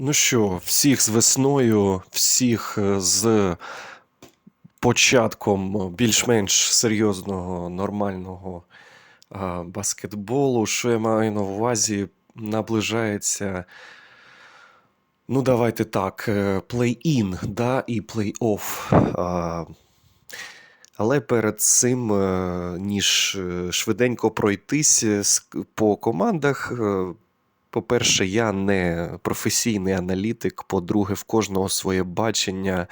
Ну що, всіх з весною, всіх е, з початком більш-менш серйозного, нормального а, баскетболу. Що я маю на увазі? Наближається. Ну, давайте так, е, плей-ін, да, і плей-офф. Але перед цим, е, ніж е, швиденько пройтись е, по командах, е, по-перше, я не професійний аналітик, по-друге, в кожного своє бачення.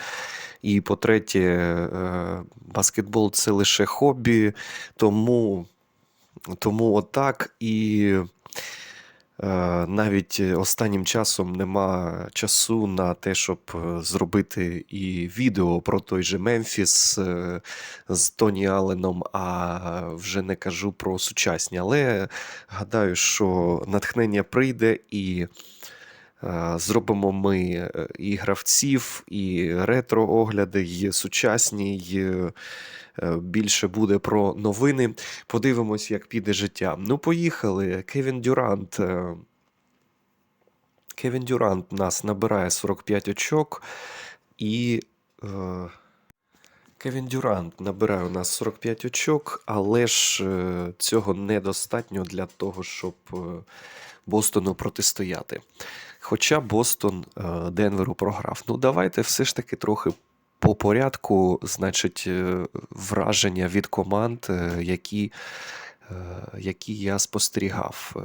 І по-третє, е, баскетбол це лише хобі, тому, тому отак. І навіть останнім часом нема часу на те, щоб е, зробити і відео про той же Мемфіс е, з Тоні Алленом, а вже не кажу про сучасні. Але гадаю, що натхнення прийде і. Е, Зробимо ми е, і гравців, і ретро-огляди, і сучасні, і е, більше буде про новини. Подивимось, як піде життя. Ну, поїхали. Кевін Дюрант. Кевін Дюрант нас набирає 45 очок. І. Кевін Дюрант набирає у нас 45 очок, але ж цього недостатньо для того, щоб Бостону протистояти. Хоча Бостон е, Денверу програв. Ну, давайте все ж таки трохи по порядку, значить, е, враження від команд, е, які, які я спостерігав.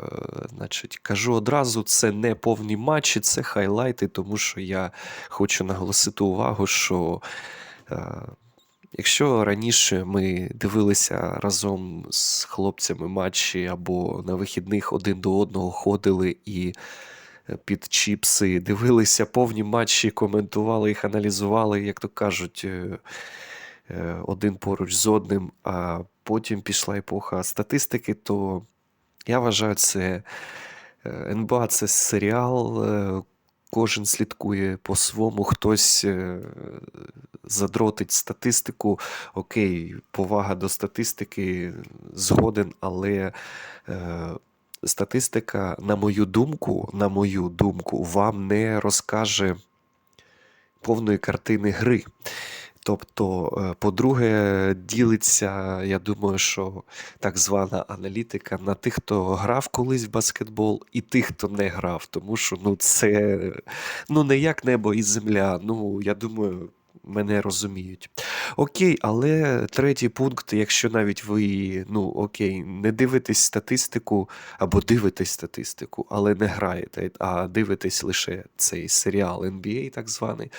Значить, кажу одразу, це не повні матчі, це хайлайти, тому що я хочу наголосити увагу, що. Якщо раніше ми дивилися разом з хлопцями матчі або на вихідних один до одного ходили і під чіпси дивилися повні матчі, коментували їх, аналізували, як то кажуть, е, е, один поруч з одним, а потім пішла епоха статистики, то я вважаю, це е, НБА це серіал. Кожен слідкує по-своєму, хтось задротить статистику. Окей, повага до статистики згоден, але статистика, на мою думку, на мою думку, вам не розкаже повної картини гри. Тобто, е, по-друге, ділиться, я думаю, що так звана аналітика на тих, хто грав колись в баскетбол, і тих, хто не грав. Тому що ну, це ну, не як небо і земля. Ну, я думаю, мене розуміють. Окей, але третій пункт, якщо навіть ви, ну окей, не дивитесь статистику або дивитесь статистику, але не граєте, а дивитесь лише цей серіал NBA, так званий.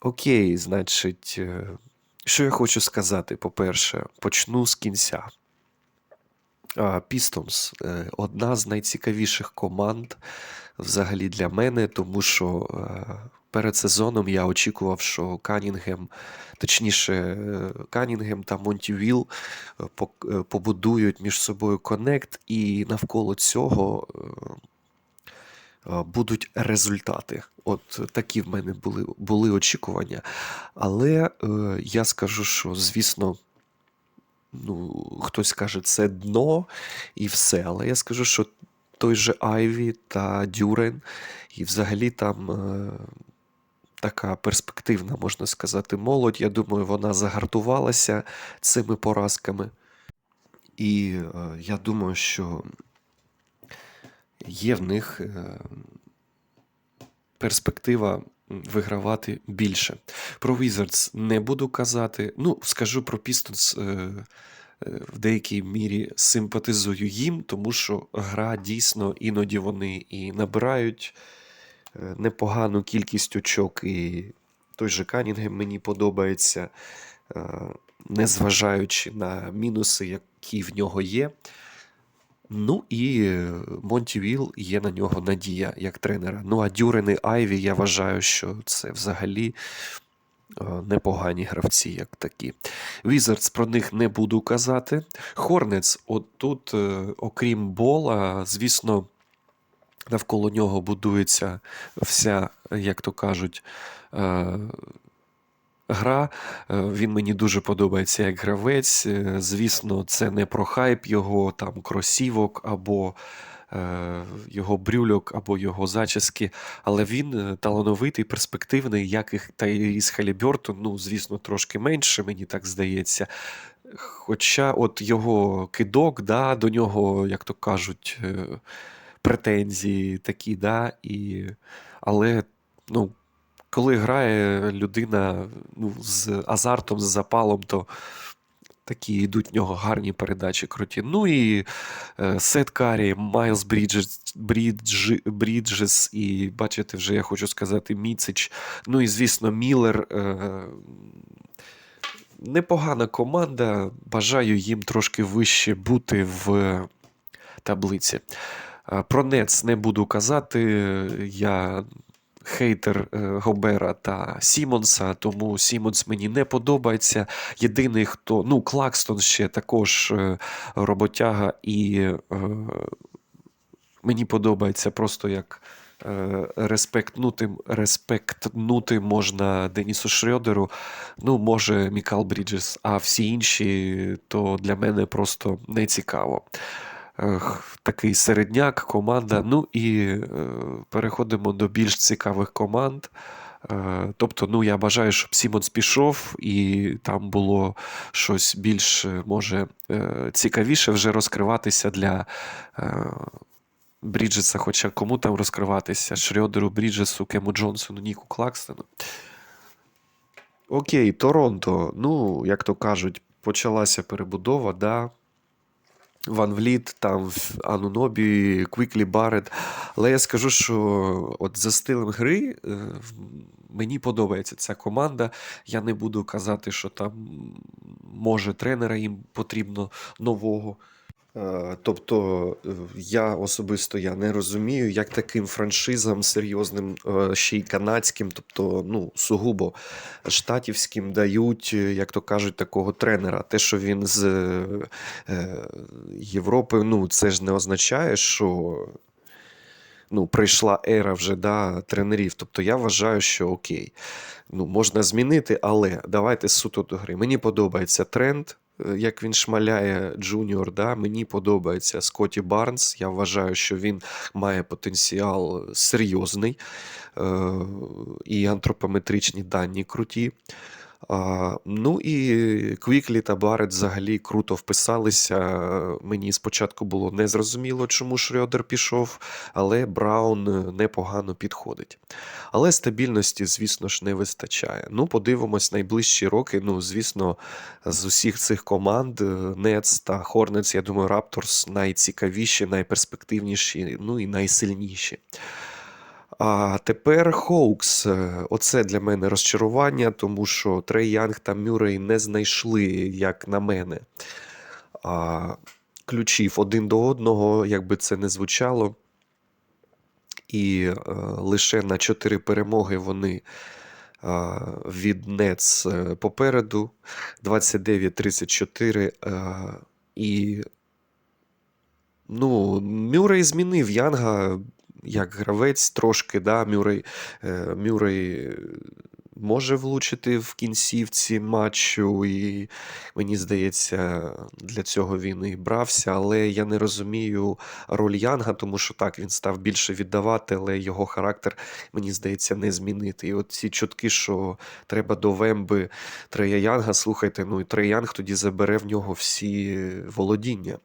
Окей, значить, е, що я хочу сказати? По-перше, почну з кінця. Пістонс одна з найцікавіших команд взагалі для мене, тому що е, перед сезоном я очікував, що Канінгем, точніше, е, Канінгем та Монті Вілл е, пок- е, побудують між собою коннект, і навколо цього е, е, будуть результати. От такі в мене були, були очікування. Але е, я скажу, що, звісно, ну, хтось каже, це дно і все. Але я скажу, що той же Айві та Дюрен, і взагалі там е, така перспективна, можна сказати, молодь. Я думаю, вона загартувалася цими поразками. І е, я думаю, що є в них е, перспектива вигравати більше. Про Wizards не буду казати. Ну, скажу про Pistons. е, е, В деякій мірі симпатизую їм, тому що гра дійсно іноді вони і набирають е, непогану кількість очок, і той же Канінгем мені подобається, незважаючи на мінуси, які в нього є. Ну і е, Монті Віл є на нього надія як тренера. Ну а Дюрен і Айві, я вважаю, що це взагалі е, непогані гравці, як такі. Візардс про них не буду казати. Хорнец, от тут, е, окрім Бола, звісно, навколо нього будується вся, як то кажуть, гра. Е, Він мені дуже подобається як гравець. Е, Звісно, це не про хайп його там кросівок або е, його брюльок або його зачіски, але він талановитий, перспективний, як і та із Халібертон, ну, звісно, трошки менше, мені так здається. Хоча от його кидок, да, до нього, як то кажуть, претензії такі, да, і... але ну, коли грає людина ну, з азартом, з запалом, то такі йдуть в нього гарні передачі круті. Ну і е, Сет Карі, Майлз Бріджес, Бріджі, Бріджес, і бачите, вже я хочу сказати, Міцич. Ну і звісно, Міллер. Е, непогана команда. Бажаю їм трошки вище бути в таблиці. Е, Про Нец не буду казати. Я хейтер е, Гобера та Сімонса, тому Сімонс мені не подобається. Єдиний, хто. Ну, Клакстон ще також е, роботяга, і е, мені подобається просто як. Респектнути, респектнути можна Денісу Шрёдеру, ну, може, Мікал Бріджес, а всі інші то для мене просто не цікаво. Такий середняк, команда. Ну і е, переходимо до більш цікавих команд. Е, Тобто, ну, я бажаю, щоб Сімонс пішов, і там було щось більш, е, може, цікавіше вже розкриватися для Бріджеса, хоча кому там розкриватися? Шрьодеру, Бріджесу, Кему Джонсону, Ніку Клакстону. Окей, Торонто. Ну, як то кажуть, почалася перебудова, да. Ван Вліт, там Анунобі, Квіклі Барет. Але я скажу, що от за стилем гри е, мені подобається ця команда. Я не буду казати, що там може тренера їм потрібно нового. Е, Тобто е, я особисто я не розумію, як таким франшизам серйозним, е, ще й канадським, тобто ну, сугубо штатівським дають, як то кажуть, такого тренера. Те, що він з Європи, ну це ж не означає, що ну, прийшла ера вже да, тренерів. Тобто я вважаю, що окей, ну, можна змінити, але давайте суто до гри. Мені подобається тренд. Як він шмаляє Джуніор, да? мені подобається Скотті Барнс. Я вважаю, що він має потенціал серйозний е, і антропометричні дані круті. Ну і Квіклі та Барет взагалі круто вписалися. Мені спочатку було незрозуміло, чому Шрёдер пішов, але Браун е, непогано підходить. Але стабільності, звісно ж, не вистачає. Ну, подивимось найближчі роки. Ну, звісно, з усіх цих команд Нетс та Хорнетс, я думаю, Рапторс найцікавіші, найперспективніші, ну і найсильніші. А тепер Хоукс. Е, Оце для мене розчарування, тому що Трей Янг та Мюррей не знайшли, як на мене, а, ключів один до одного, як би це не звучало. І е, лише на 4 перемоги вони а, від Нетс е, попереду. 29-34. е, І Ну, Мюррей змінив Янга як гравець трошки, да, Мюррей, е, Мюррей може влучити в кінцівці матчу, і мені здається, для цього він і брався. Але я не розумію роль Янга, тому що так, він став більше віддавати, але його характер, мені здається, не змінити. І от ці чутки, що треба до Вемби Трея Янга, слухайте, ну і Трей Янг тоді забере в нього всі володіння.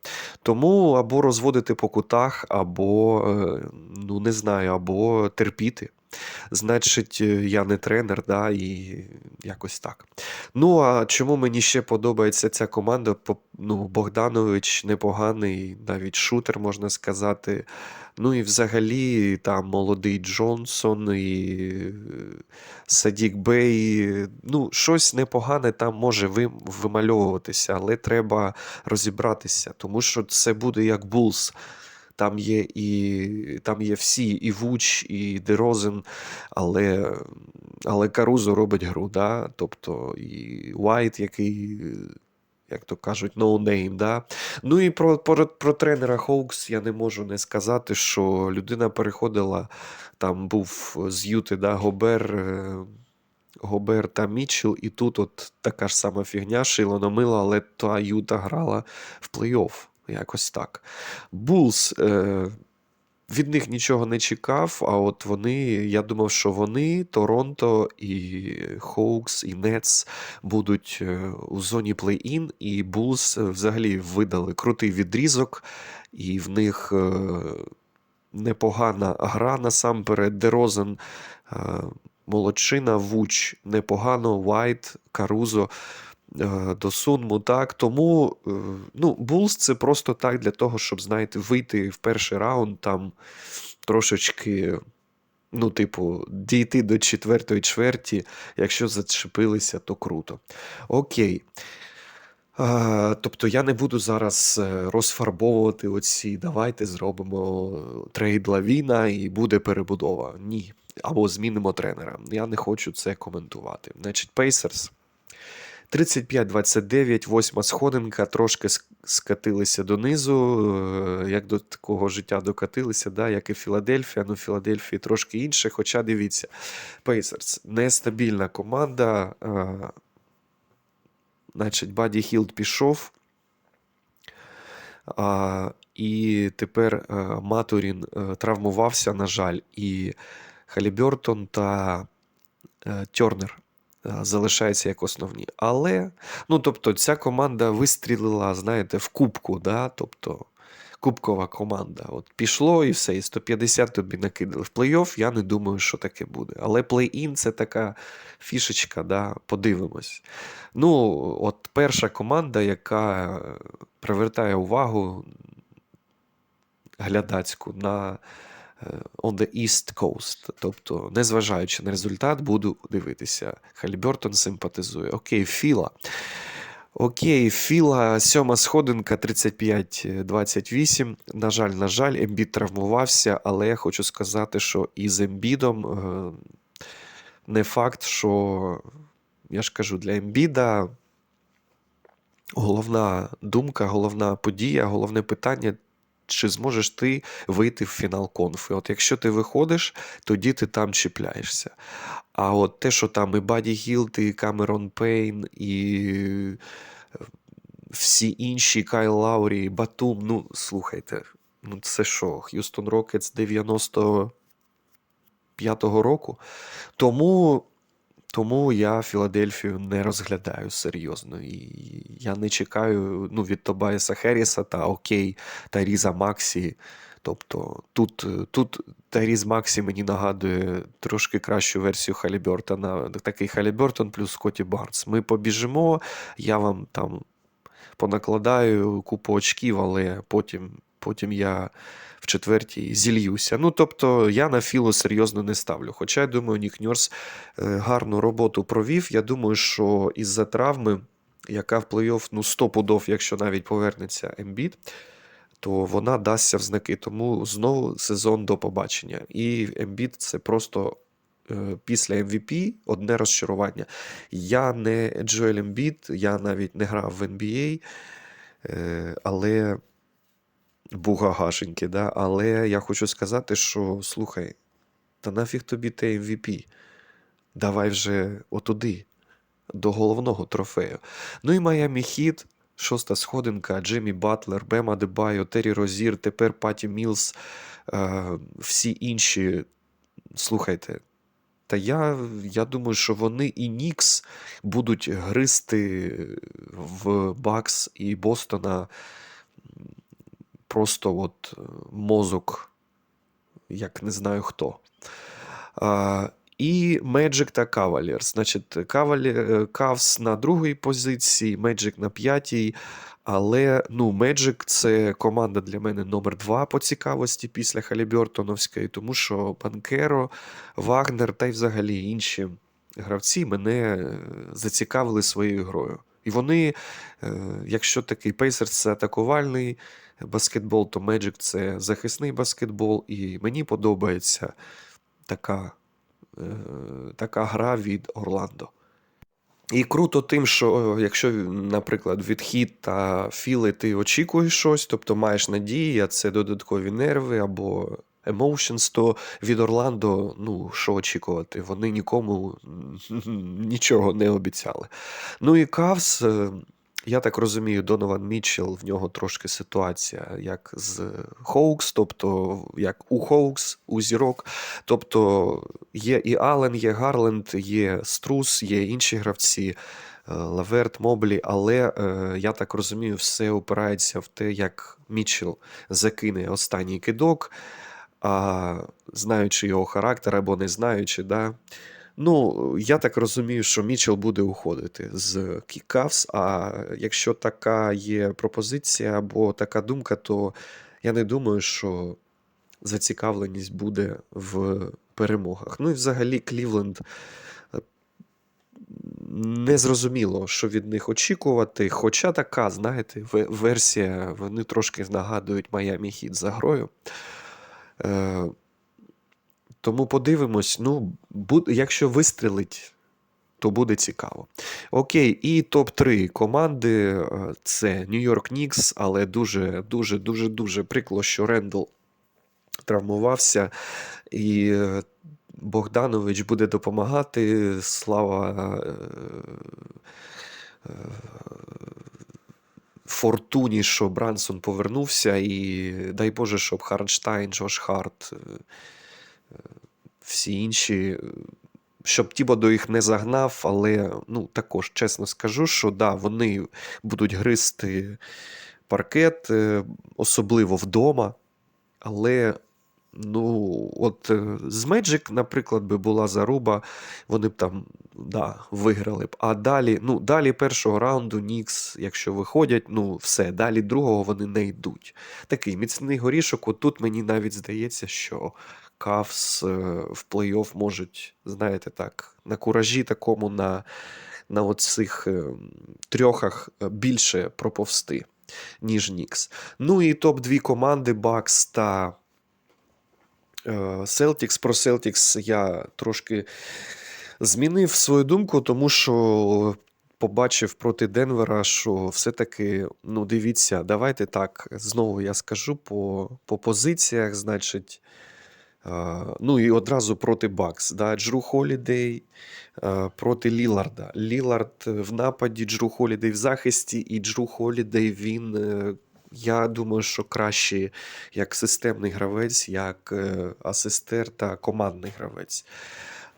Тому або розводити по кутах, або, е, ну не знаю, або терпіти. Значить, е, я не тренер, да, і якось так. Ну, а чому мені ще подобається ця команда? Ну, Богданович непоганий, навіть шутер, можна сказати. Ну і взагалі там молодий Джонсон і е, Садік Бей. Ну, щось непогане там може вимальовуватися, але треба розібратися, тому що це буде як Булс. Там є і там є всі, і Вуч, і Дерозен, але, але Карузо робить гру, да? тобто і Уайт, який, як то кажуть, no name, да? Ну і про, про, про тренера Хоукс я не можу не сказати, що людина переходила, там був з Юти, да, Гобер. е, Гобер та Мітчелл, і тут от така ж сама фігня, шило на мило, але та Юта грала в плей-офф. Якось так. Булс. Е, від них нічого не чекав, а от вони, я думав, що вони, Торонто і Хоукс, і Нетс будуть е, у зоні плей-ін, і Булс взагалі видали крутий відрізок, і в них е, непогана гра насамперед. Дерозен, е, молодчина, Вуч непогано, Вайт, Карузо. Е, До Сунму, так. Тому е, ну, Булс це просто так для того, щоб, знаєте, вийти в перший раунд, там трошечки, ну, типу, дійти до четвертої чверті. Якщо зачепилися, то круто. Окей. А, тобто я не буду зараз е, розфарбовувати оці, давайте зробимо трейд Лавіна і буде перебудова. Ні. Або змінимо тренера. Я не хочу це коментувати. Значить, Pacers. 35-29, восьма сходинка, трошки ск- скатилися донизу, е, як до такого життя докатилися, да, як і Філадельфія. Ну, Філадельфії трошки інше. Хоча дивіться, Pacers нестабільна команда. е, Значить, Баді Хілд пішов. А, і тепер е, Матурін травмувався, на жаль, і Халібертон та Тернер залишаються як основні. Але, ну, тобто, ця команда вистрілила, знаєте, в кубку, да? тобто кубкова команда. От пішло і все, і 150 тобі накидали. В плей-офф я не думаю, що таке буде. Але плей-ін це така фішечка, да? подивимось. Ну, от перша команда, яка е, привертає увагу глядацьку на е, on the East Coast. Тобто, незважаючи на результат, буду дивитися. Халібертон симпатизує. Окей, Філа. Окей, Філа, сьома сходинка 35-28. На жаль, на жаль, Ембід травмувався, але я хочу сказати, що із Ембідом е, не факт, що я ж кажу, для Ембіда головна думка, головна подія, головне питання. Чи зможеш ти вийти в фінал конфи? От якщо ти виходиш, тоді ти там чіпляєшся. А от те, що там і Баді Гілд, і Камерон Пейн, і е, всі інші, Кайл Лаурі, і Батум, ну слухайте, ну це що, Х'юстон Рокетс 95-го року. Тому, тому я Філадельфію не розглядаю серйозно. І я не чекаю ну, від Тобайса Херріса та окей, та Різа Максі. Тобто тут, тут Тайріз Максі мені нагадує трошки кращу версію Халібертона. Такий Халібертон плюс Скотті Барнс. Ми побіжимо, я вам там понакладаю купу очків, але потім, потім я в четвертій зільюся. Ну, тобто, я на філо серйозно не ставлю. Хоча я думаю, Нік Ньорс е, гарну роботу провів. Я думаю, що із-за травми, яка в плей-офф, ну, 100 пудов, якщо навіть повернеться Ембіт, то вона дасться в знаки. Тому знову сезон до побачення. І Ембіт це просто. е, Після MVP одне розчарування. Я не Джоель Ембіт, я навіть не грав в NBA, е, але буга гашеньки, да? але я хочу сказати, що слухай, та нафіг тобі те MVP? Давай вже отуди, до головного трофею. Ну і Майамі Хіт, шоста сходинка, Джиммі Батлер, Бема Дебайо, Террі Розір, тепер Паті Мілс, е, всі інші. Слухайте. Та я, я думаю, що вони і Нікс будуть гризти в Бакс і Бостона просто от е, мозок, як не знаю хто. А, і Magic та Cavaliers. Значить, е, Cavs на другій позиції, Magic на п'ятій. Але ну, Magic це команда для мене номер два по цікавості після Халібертоновської, тому що Банкеро, Вагнер та й взагалі інші гравці мене е, зацікавили своєю грою. І вони, якщо такий Pacers це атакувальний баскетбол, то Magic це захисний баскетбол, і мені подобається така, е, така гра від Орландо. І круто тим, що якщо, наприклад, від хід та філи ти очікуєш щось, тобто маєш надії, а це додаткові нерви або emotions, то від Орландо, ну, що очікувати? Вони нікому нічого не обіцяли. Ну і Кавс, Я так розумію, Донован Мітчелл, в нього трошки ситуація як з Хоукс, тобто як у Хоукс, у Зірок. Тобто є і Аллен, є Гарленд, є Струс, є інші гравці, е, Лаверт, Моблі, але е, я так розумію, все опирається в те, як Мітчелл закине останній кидок, а знаючи його характер або не знаючи, да, Ну, я так розумію, що Мічел буде уходити з Кавс, а якщо така є пропозиція або така думка, то я не думаю, що зацікавленість буде в перемогах. Ну і взагалі Клівленд е, не зрозуміло, що від них очікувати. Хоча така, знаєте, версія, вони трошки нагадують Майамі Хіт за грою. Тому подивимось, ну, бу- якщо вистрелить, то буде цікаво. Окей, і топ-3 команди е, це Нью-Йорк Нікс, але дуже, дуже, дуже, дуже прикло, що Рендл травмувався, і е, Богданович буде допомагати. Слава е, Фортуні, що Брансон повернувся, і дай Боже, щоб Харнштайн, Джош Харт. Всі інші, щоб Тібодо їх не загнав, але ну, також чесно скажу, що да, вони будуть гризти паркет, е, особливо вдома. Але ну, от е, з Magic, наприклад, би була заруба, вони б там да, виграли б. А далі, ну, далі першого раунду Нікс, якщо виходять, ну все, далі другого вони не йдуть. Такий міцний горішок. От тут мені навіть здається, що Кавс е, в плей-офф можуть, знаєте, так, на куражі такому, на, на оцих е, трьохах е, більше проповсти, ніж Нікс. Ну і топ-2 команди Бакс та Celtics. Про Celtics я трошки змінив свою думку, тому що побачив проти Денвера, що все-таки, ну, дивіться, давайте так, знову я скажу по, по позиціях, значить. А, Ну і одразу проти Бакс. Да? Джру Холідей проти Ліларда. Лілард в нападі, Джру Холідей в захисті, і Джру Холідей він. е, Я думаю, що краще як системний гравець, як е, асистер та командний гравець.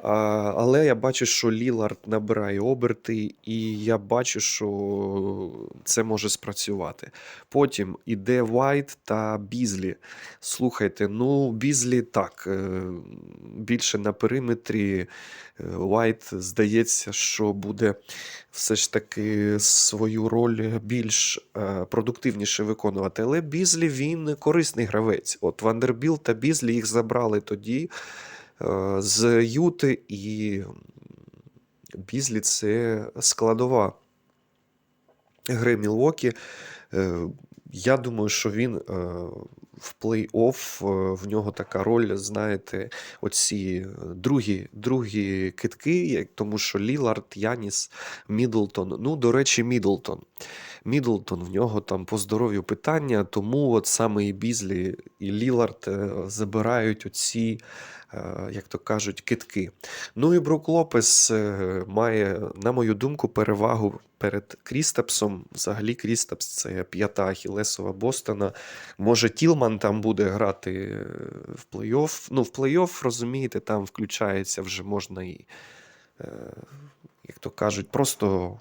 Але я бачу, що Лілард набирає оберти, і я бачу, що це може спрацювати. Потім іде Вайт та Бізлі. Слухайте, ну Бізлі так, е, більше на периметрі. Е, Вайт здається, що буде все ж таки свою роль більш е, продуктивніше виконувати. Але Бізлі він корисний гравець. От Вандербіл та Бізлі їх забрали тоді з Юти, і Бізлі це складова гри Мілвокі. Е, Я думаю, що він е, в плей-офф е, в нього така роль, знаєте, оці другі, другі китки, тому що Лілард, Яніс, Мідлтон. Ну, до речі, Мідлтон. Мідлтон в нього там по здоров'ю питання, тому от саме і Бізлі, і Лілард е, забирають оці, е, як то кажуть, китки. Ну і Брук Лопес е, має, на мою думку, перевагу перед Крістапсом. Взагалі, Крістапс це п'ята Ахілесова Бостона. Може, Тілман там буде грати е, в плей-офф. Ну, в плей-офф, розумієте, там включається вже можна і. Як то кажуть, просто,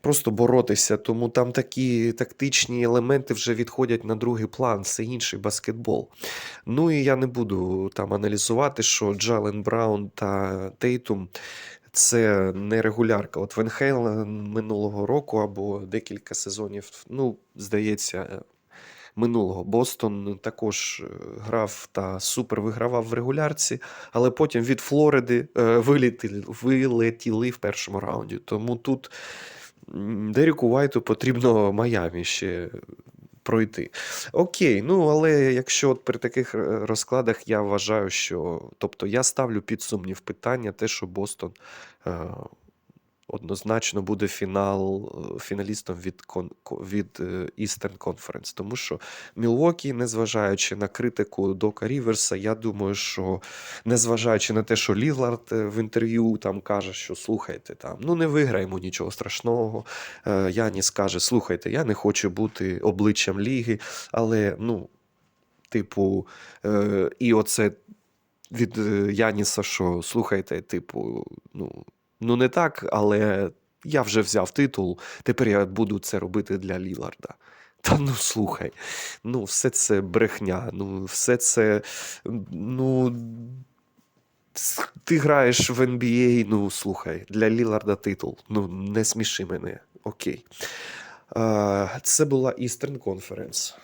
просто боротися. Тому там такі тактичні елементи вже відходять на другий план, це інший баскетбол. Ну і я не буду там аналізувати, що Джален Браун та Тейтум це не регулярка. От Вен минулого року або декілька сезонів, ну, здається, минулого. Бостон також е, грав та супер вигравав в регулярці, але потім від Флориди е, вилетіли, вилетіли в першому раунді. Тому тут Деріку Вайту потрібно Майамі ще пройти. Окей, ну але якщо от при таких е, розкладах я вважаю, що тобто я ставлю під сумнів питання, те, що Бостон е, однозначно буде фінал е, фіналістом від, від е, Eastern Conference. Тому що Мілвокі, незважаючи на критику Дока Ріверса, я думаю, що незважаючи на те, що Лілард е, в інтерв'ю там каже, що слухайте, там, ну не виграємо нічого страшного. Яніс каже: слухайте, я не хочу бути обличчям ліги, але ну, типу, і оце від Яніса, що слухайте, типу, ну, ну не так, але я вже взяв титул, тепер я буду це робити для Ліларда. Та ну слухай, ну все це брехня, ну все це. Ну. Ти граєш в NBA, ну слухай, для Ліларда титул. Ну, не сміши мене. Окей. Це була Eastern Conference.